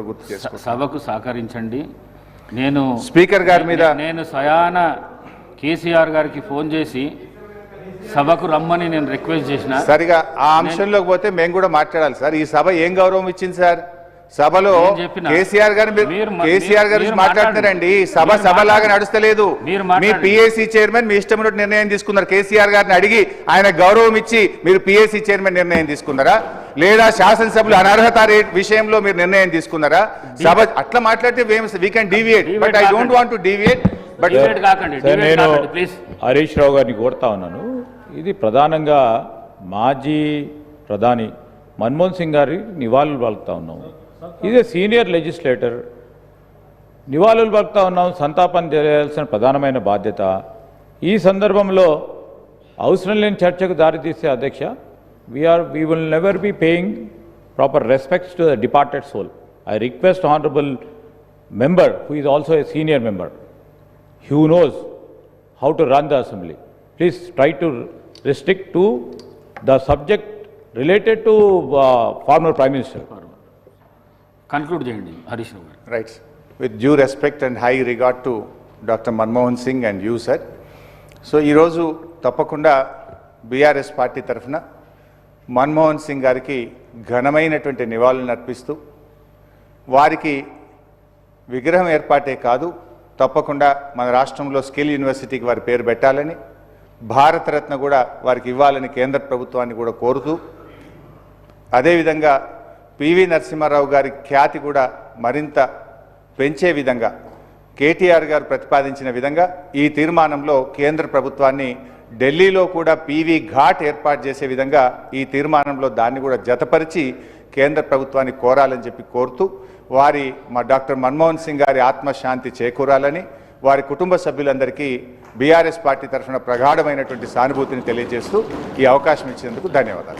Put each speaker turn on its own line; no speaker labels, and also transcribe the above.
కూడా గుర్తు చేసుకో
సభకు సహకరించండి. నేను
స్పీకర్ గారి మీద
నేను స్వయాన కేసీఆర్ గారికి ఫోన్ చేసి సభకు రమ్మని నేను రిక్వెస్ట్ చేసిన.
సరిగా ఆ అంశంలోకి పోతే మేము కూడా మాట్లాడాలి సార్. ఈ సభ ఏం గౌరవం ఇచ్చింది సార్? సభలో. కేసీఆర్ గారు కేసీఆర్ గారు
మీరు
మాట్లాడుతారండి. సభ
మీరు
సభ లాగా
మాట్లాడండి.
నడుస్తలేదు. మీ. పిఏసీ చైర్మన్ మీ ఇష్టం నిర్ణయం తీసుకున్నారు. కేసీఆర్ గారిని అడిగి ఆయన గౌరవం ఇచ్చి మీరు పిఏసీ చైర్మన్ నిర్ణయం తీసుకున్నారా? లేదా శాసనసభ్యులు అనర్హత రేట్ విషయంలో మీరు నిర్ణయం తీసుకున్నారా? సభ అట్లా మాట్లాడితే we can deviate but I don't
want to
deviate
but
నేను హరీష్ రావు గారిని కోరుతా ఉన్నాను. ఇది ప్రధానంగా మాజీ ప్రధాని మన్మోహన్ సింగ్ గారి నివాళులు పలుకుతా ఉన్నాం. ఇది సీనియర్ లెజిస్లేటర్ నివాళులు పలుకుతా ఉన్నాం. సంతాపం చేయాల్సిన ప్రధానమైన బాధ్యత. ఈ సందర్భంలో అవసరం లేని చర్చకు దారితీసే అధ్యక్ష We are we will never be paying proper respects to the departed soul I request honourable member who is also a senior member who knows how to run the assembly. Please try to restrict to the subject related to uh, former Prime Minister.
Conclude చేయండి Harish Rao garu
right with due respect and high regard to doctor Manmohan Singh and you sir so ఈరోజు తప్పకుండా BRS party తరఫున మన్మోహన్ సింగ్ గారికి ఘనమైనటువంటి నివాళులను అర్పిస్తూ వారికి విగ్రహం ఏర్పాటే కాదు తప్పకుండా మన రాష్ట్రంలో స్కిల్ యూనివర్సిటీకి వారి పేరు పెట్టాలని భారతరత్న కూడా వారికి ఇవ్వాలని కేంద్ర ప్రభుత్వాన్ని కూడా కోరుతూ అదేవిధంగా పివి నరసింహారావు గారి ఖ్యాతి కూడా మరింత పెంచే విధంగా కేటీఆర్ గారు ప్రతిపాదించిన విధంగా ఈ తీర్మానంలో కేంద్ర ప్రభుత్వాన్ని ఢిల్లీలో కూడా పీవీ ఘాట్ ఏర్పాటు చేసే విధంగా ఈ తీర్మానంలో దాన్ని కూడా జతపరిచి కేంద్ర ప్రభుత్వాన్ని కోరాలని చెప్పి కోరుతూ వారి మా డాక్టర్ మన్మోహన్ సింగ్ గారి ఆత్మశాంతి చేకూరాలని వారి కుటుంబ సభ్యులందరికీ బీఆర్ఎస్ పార్టీ తరఫున ప్రగాఢమైనటువంటి సానుభూతిని తెలియజేస్తూ ఈ అవకాశం ఇచ్చినందుకు ధన్యవాదాలు.